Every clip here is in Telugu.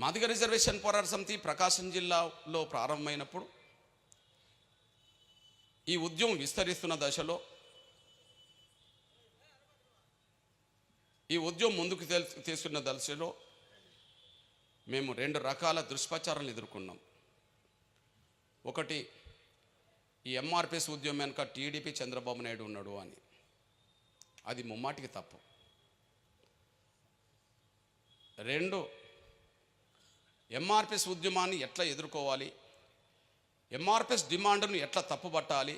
మాదిగ రిజర్వేషన్ పోరాట సమితి ప్రకాశం జిల్లాలో ప్రారంభమైనప్పుడు ఈ ఉద్యమం విస్తరిస్తున్న దశలో ఈ ఉద్యమం ముందుకు తీసుకున్న దశలో మేము రెండు రకాల దుష్ప్రచారాలను ఎదుర్కొన్నాం. ఒకటి ఈ ఎంఆర్పిఎస్ ఉద్యమం వెనుక టీడీపీ చంద్రబాబు నాయుడు ఉన్నాడు అని. అది ముమ్మాటికి తప్పు. రెండు ఎంఆర్పిఎస్ ఉద్యమాన్ని ఎట్లా ఎదుర్కోవాలి? ఎంఆర్పిఎస్ డిమాండ్ను ఎట్లా తప్పుపట్టాలి?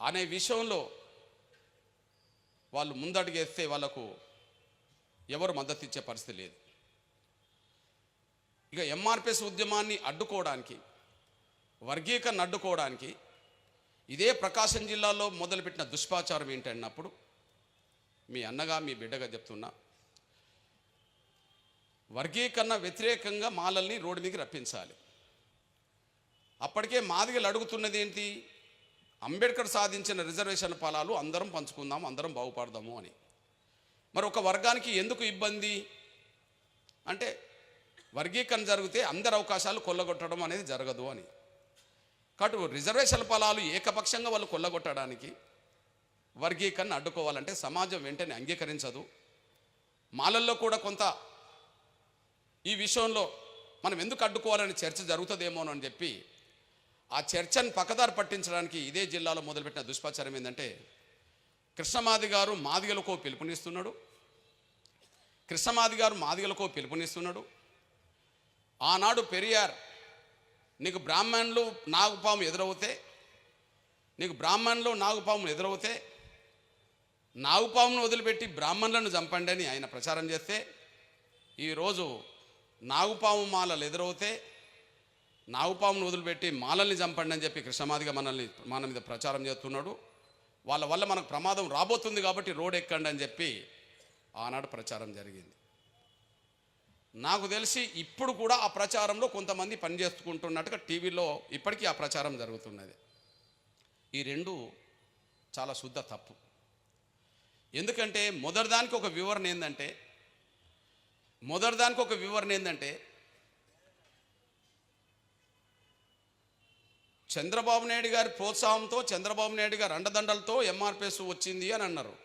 అనే విషయంలో వాళ్ళు ముందడుగేస్తే వాళ్ళకు ఎవరు మద్దతు ఇచ్చే పరిస్థితి లేదు. ఇక ఎంఆర్పిఎస్ ఉద్యమాన్ని అడ్డుకోవడానికి వర్గీకరణ అడ్డుకోవడానికి ఇదే ప్రకాశం జిల్లాలో మొదలుపెట్టిన దుష్పాచారం ఏంటన్నప్పుడు మీ అన్నగా మీ బిడ్డగా చెప్తున్నా వర్గీకరణ వ్యతిరేకంగా మాలల్ని రోడ్డు మీదకి రప్పించాలి. అప్పటికే మాదిగలు అడుగుతున్నది ఏంటి? అంబేద్కర్ సాధించిన రిజర్వేషన్ ఫలాలు అందరం పంచుకుందాం అందరం బాగుపడదాము అని. మరి ఒక వర్గానికి ఎందుకు ఇబ్బంది? అంటే వర్గీకరణ జరిగితే అందరి అవకాశాలు కొల్లగొట్టడం అనేది జరగదు అని. కాబట్టి రిజర్వేషన్ ఫలాలు ఏకపక్షంగా వాళ్ళు కొల్లగొట్టడానికి వర్గీకరణ అడ్డుకోవాలంటే సమాజం వెంటనే అంగీకరించదు. మాలల్లో కూడా కొంత ఈ విషయంలో మనం ఎందుకు అడ్డుకోవాలని చర్చ జరుగుతుందేమోనని చెప్పి ఆ చర్చను పక్కదారి పట్టించడానికి ఇదే జిల్లాలో మొదలుపెట్టిన దుష్ప్రచారం ఏంటంటే కృష్ణమాది గారు మాదిగలకో పిలుపునిస్తున్నాడు. కృష్ణమాది గారు మాదిగలకో పిలుపునిస్తున్నాడు. ఆనాడు పెరియార్ నీకు బ్రాహ్మణులు నాగుపాము ఎదురవుతే నీకు బ్రాహ్మణులు నాగుపాములు ఎదురవుతే నాగుపామును వదిలిపెట్టి బ్రాహ్మణులను చంపండి అని ఆయన ప్రచారం చేస్తే ఈరోజు నాగుపాము మాలలు ఎదురవుతే నాగుపామును వదిలిపెట్టి మాలల్ని చంపండి అని చెప్పి కృష్ణమాదిగా మనల్ని మన మీద ప్రచారం చేస్తున్నాడు. వాళ్ళ వల్ల మనకు ప్రమాదం రాబోతుంది కాబట్టి రోడ్ ఎక్కండి అని చెప్పి ఆనాడు ప్రచారం జరిగింది. నాకు తెలిసి ఇప్పుడు కూడా ఆ ప్రచారంలో కొంతమంది పనిచేసుకుంటున్నట్టుగా టీవీలో ఇప్పటికీ ఆ ప్రచారం జరుగుతున్నది. ఈ రెండు చాలా శుద్ధ తప్పు. ఎందుకంటే మొదటిదానికి ఒక వివరణ ఏంటంటే మొదటి దానికి ఒక వివరణ ఏంటంటే చంద్రబాబు నాయుడు గారి ప్రోత్సాహంతో చంద్రబాబు నాయుడు గారి అండదండలతో ఎంఆర్పిఎస్ వచ్చింది అని అన్నారు.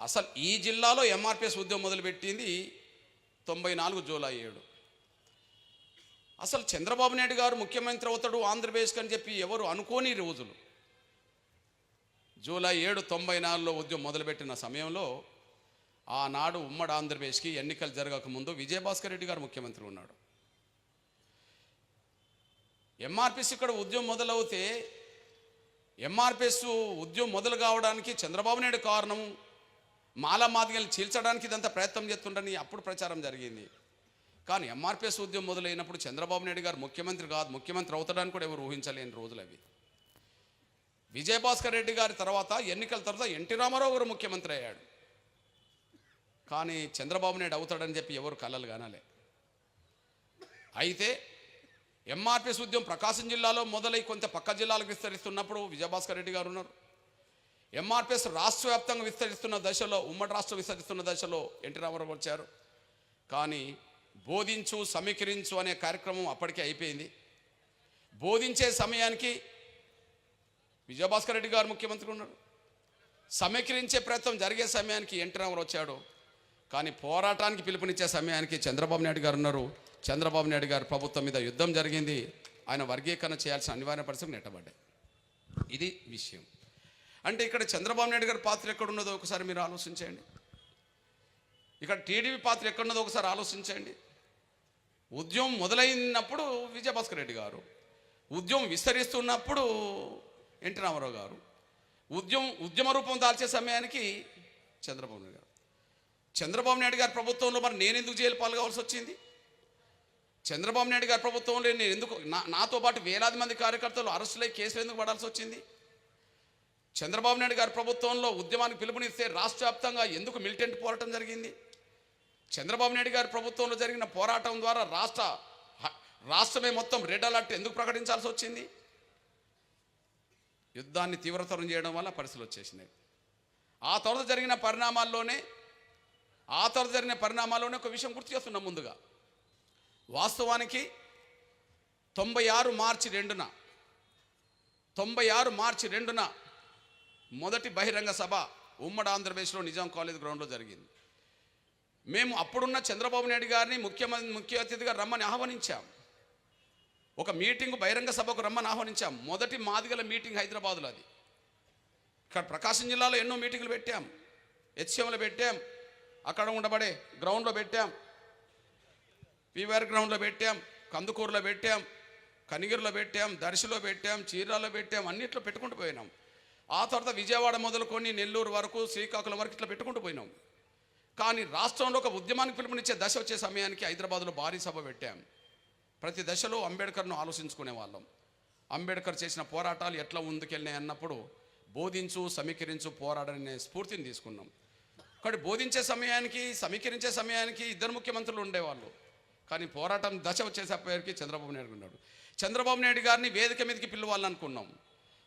అసలు ఈ జిల్లాలో ఎంఆర్పిఎస్ ఉద్యమం మొదలుపెట్టింది తొంభై నాలుగు జూలై ఏడు. అసలు చంద్రబాబు నాయుడు గారు ముఖ్యమంత్రి అవుతాడు ఆంధ్రప్రదేశ్కి అని చెప్పి ఎవరు అనుకోని రోజులు. జూలై ఏడు తొంభై నాలుగులో ఉద్యమం మొదలుపెట్టిన సమయంలో ఆనాడు ఉమ్మడి ఆంధ్రప్రదేశ్కి ఎన్నికలు జరగకముందు విజయభాస్కర్ రెడ్డి గారు ముఖ్యమంత్రి ఉన్నాడు. ఎంఆర్పిఎస్ ఇక్కడ ఉద్యమం మొదలవుతే ఎంఆర్పిఎస్ ఉద్యమం మొదలు కావడానికి చంద్రబాబు నాయుడు కారణం మాల మాదిగలు చీల్చడానికి ఇదంతా ప్రయత్నం చేస్తుండని అప్పుడు ప్రచారం జరిగింది. కానీ ఎంఆర్పిఎస్ ఉద్యమం మొదలైనప్పుడు చంద్రబాబు నాయుడు గారు ముఖ్యమంత్రి కాదు ముఖ్యమంత్రి అవుతాడని కూడా ఎవరు ఊహించలేని రోజులు అవి. విజయభాస్కర్ రెడ్డి గారి తర్వాత ఎన్నికల తర్వాత ఎన్టీ రామారావు గారు ముఖ్యమంత్రి అయ్యాడు. కానీ చంద్రబాబు నాయుడు అవుతాడని చెప్పి ఎవరు కలలు కానాలే. అయితే ఎంఆర్పిఎస్ ఉద్యమం ప్రకాశం జిల్లాలో మొదలై కొంత పక్క జిల్లాలకు విస్తరిస్తున్నప్పుడు విజయభాస్కర్ రెడ్డి గారు ఉన్నారు. ఎంఆర్పిఎస్ రాష్ట్ర వ్యాప్తంగా విస్తరిస్తున్న దశలో ఉమ్మడి రాష్ట్రం విస్తరిస్తున్న దశలో ఎన్టీ రామారావు వచ్చారు. కానీ బోధించు సమీకరించు అనే కార్యక్రమం అప్పటికే అయిపోయింది. బోధించే సమయానికి విజయభాస్కర్ రెడ్డి గారు ముఖ్యమంత్రి ఉన్నారు. సమీకరించే ప్రయత్నం జరిగే సమయానికి ఎన్టీ రామారావు వచ్చాడు. కానీ పోరాటానికి పిలుపునిచ్చే సమయానికి చంద్రబాబు నాయుడు గారు ఉన్నారు. చంద్రబాబు నాయుడు గారు ప్రభుత్వం మీద యుద్ధం జరిగింది. ఆయన వర్గీకరణ చేయాల్సిన అనివార్య పరిస్థితులు నెట్టబడ్డాయి. ఇది విషయం. అంటే ఇక్కడ చంద్రబాబు నాయుడు గారి పాత్ర ఎక్కడున్నదో ఒకసారి మీరు ఆలోచించండి. ఇక్కడ టీడీపీ పాత్ర ఎక్కడున్నదో ఒకసారి ఆలోచించండి. ఉద్యమం మొదలైనప్పుడు విజయభాస్కర్ రెడ్డి గారు ఉద్యమం విస్తరిస్తున్నప్పుడు ఎన్టీ రామారావు గారు ఉద్యమం ఉద్యమ రూపం దాల్చే సమయానికి చంద్రబాబు నాయుడు గారు. చంద్రబాబు నాయుడు గారి ప్రభుత్వంలో మరి నేను ఎందుకు జైలు పాల్గొవాల్సి వచ్చింది? చంద్రబాబు నాయుడు గారి ప్రభుత్వంలో నేను ఎందుకు నా నాతో పాటు వేలాది మంది కార్యకర్తలు అరెస్టులై కేసులు ఎందుకు పడాల్సి వచ్చింది? చంద్రబాబు నాయుడు గారి ప్రభుత్వంలో ఉద్యమానికి పిలుపునిస్తే రాష్ట్ర వ్యాప్తంగా ఎందుకు మిలిటెంట్ పోరాటం జరిగింది? చంద్రబాబు నాయుడు గారి ప్రభుత్వంలో జరిగిన పోరాటం ద్వారా రాష్ట్ర రాష్ట్రమే మొత్తం రెడ్ అలర్ట్ ఎందుకు ప్రకటించాల్సి వచ్చింది? యుద్ధాన్ని తీవ్రతరం చేయడం వల్ల పరిస్థితులు వచ్చేసినాయి. ఆ తర్వాత జరిగిన పరిణామాల్లోనే ఆ తర్వాత జరిగిన పరిణామాల్లోనే ఒక విషయం గుర్తు చేస్తున్నాం ముందుగా. వాస్తవానికి తొంభై ఆరు మార్చి రెండున తొంభై ఆరు మార్చి రెండున మొదటి బహిరంగ సభ ఉమ్మడి ఆంధ్రప్రదేశ్లో నిజాం కాలేజ్ గ్రౌండ్లో జరిగింది. మేము అప్పుడున్న చంద్రబాబు నాయుడు గారిని ముఖ్యమంత్రి ముఖ్య అతిథిగా రమ్మని ఆహ్వానించాం. ఒక మీటింగ్ బహిరంగ సభకు రమ్మని ఆహ్వానించాం. మొదటి మాదిగల మీటింగ్ హైదరాబాద్లో అది. ఇక్కడ ప్రకాశం జిల్లాలో ఎన్నో మీటింగులు పెట్టాం. హెచ్ఎంలో పెట్టాం. అక్కడ ఉండబడే గ్రౌండ్లో పెట్టాం. పీవీఆర్ గ్రౌండ్లో పెట్టాం కందుకూరులో పెట్టాం కనిగిరిలో పెట్టాం దర్శిలో పెట్టాం చీరాల్లో పెట్టాం అన్నిట్లో పెట్టుకుంటూ పోయినాం. ఆ తర్వాత విజయవాడ మొదలుకొని నెల్లూరు వరకు శ్రీకాకుళం వరకు ఇట్లా పెట్టుకుంటూ పోయినాం. కానీ రాష్ట్రంలో ఒక ఉద్యమానికి పిలుపునిచ్చే దశ వచ్చే సమయానికి హైదరాబాద్లో భారీ సభ పెట్టాం. ప్రతి దశలో అంబేద్కర్ను ఆలోచించుకునే వాళ్ళం. అంబేద్కర్ చేసిన పోరాటాలు ఎట్లా ముందుకెళ్ళినాయి అన్నప్పుడు బోధించు సమీకరించు పోరాడనే స్ఫూర్తిని తీసుకున్నాం. కాబట్టి బోధించే సమయానికి సమీకరించే సమయానికి ఇద్దరు ముఖ్యమంత్రులు ఉండేవాళ్ళు. కానీ పోరాటం దశ వచ్చేసరికి చంద్రబాబు నాయుడు ఉన్నాడు. చంద్రబాబు నాయుడు గారిని వేదిక మీదకి పిలవాలనుకున్నాం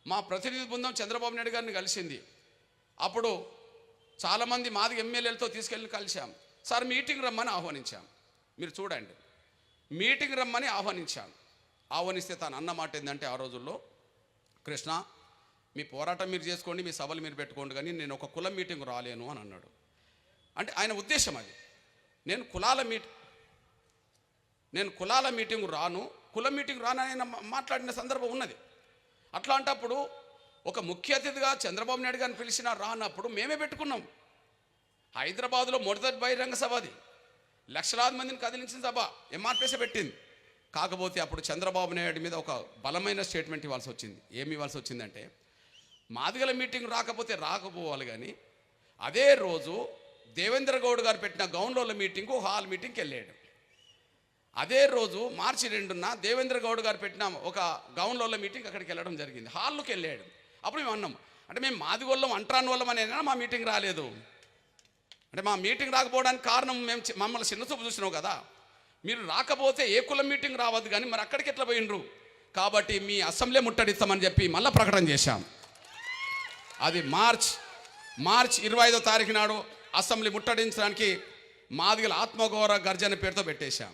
మా ప్రతినిధి బృందం చంద్రబాబు నాయుడు గారిని కలిసింది. అప్పుడు చాలామంది మాది ఎమ్మెల్యేలతో తీసుకెళ్ళి కలిశాం. సార్ మీటింగ్ రమ్మని ఆహ్వానించాం. మీరు చూడండి. మీటింగ్ రమ్మని ఆహ్వానించాం. ఆహ్వానిస్తే తాను అన్న మాట ఏంటంటే ఆ రోజుల్లో కృష్ణ మీ పోరాటం మీరు చేసుకోండి మీ సభలు మీరు పెట్టుకోండి కానీ నేను ఒక కులం మీటింగ్ రాలేను అని అన్నాడు. అంటే ఆయన ఉద్దేశం అది. నేను కులాల మీట్ నేను కులాల మీటింగ్ రాను కుల మీటింగ్ రాను అని ఆయన మాట్లాడిన సందర్భం ఉన్నది. అట్లాంటప్పుడు ఒక ముఖ్య అతిథిగా చంద్రబాబు నాయుడు గారిని పిలిచినా రానప్పుడు మేమే పెట్టుకున్నాం. హైదరాబాద్లో మొదటి బహిరంగ సభ అది. లక్షలాది మందిని కదిలించిన సభ ఎంఆర్పిఎస్ పెట్టింది. కాకపోతే అప్పుడు చంద్రబాబు నాయుడు మీద ఒక బలమైన స్టేట్మెంట్ ఇవ్వాల్సి వచ్చింది. ఏమి ఇవ్వాల్సి వచ్చిందంటే మాదిగల మీటింగ్ రాకపోతే రాకపోవాలి కానీ అదే రోజు దేవేంద్ర గౌడ్ గారు పెట్టిన గౌన్లోల మీటింగు హాల్ మీటింగ్కి వెళ్ళాడు. అదే రోజు మార్చి రెండున దేవేంద్ర గౌడ్ గారు పెట్టిన ఒక గౌన్లోల మీటింగ్ అక్కడికి వెళ్ళడం జరిగింది. హాల్లోకి వెళ్ళాడు. అప్పుడు మేము అన్నాం అంటే మేము మాదిగోళ్ళం అంట్రాని వాళ్ళం అనేనా మా మీటింగ్ రాలేదు. అంటే మా మీటింగ్ రాకపోవడానికి కారణం మేము చి- మమ్మల్ని చిన్న చూపు చూసినావు కదా. మీరు రాకపోతే ఏ కులం మీటింగ్ రావద్దు కానీ మరి అక్కడికి ఎట్లా పోయినరు కాబట్టి మీ అసెంబ్లీ ముట్టడిస్తామని చెప్పి మళ్ళీ ప్రకటన చేశాం. అది మార్చ్ మార్చ్ ఇరవై ఐదో తారీఖు నాడు అసెంబ్లీ ముట్టడించడానికి మాదిగల ఆత్మగౌరవ గర్జన పేరుతో పెట్టేశాం.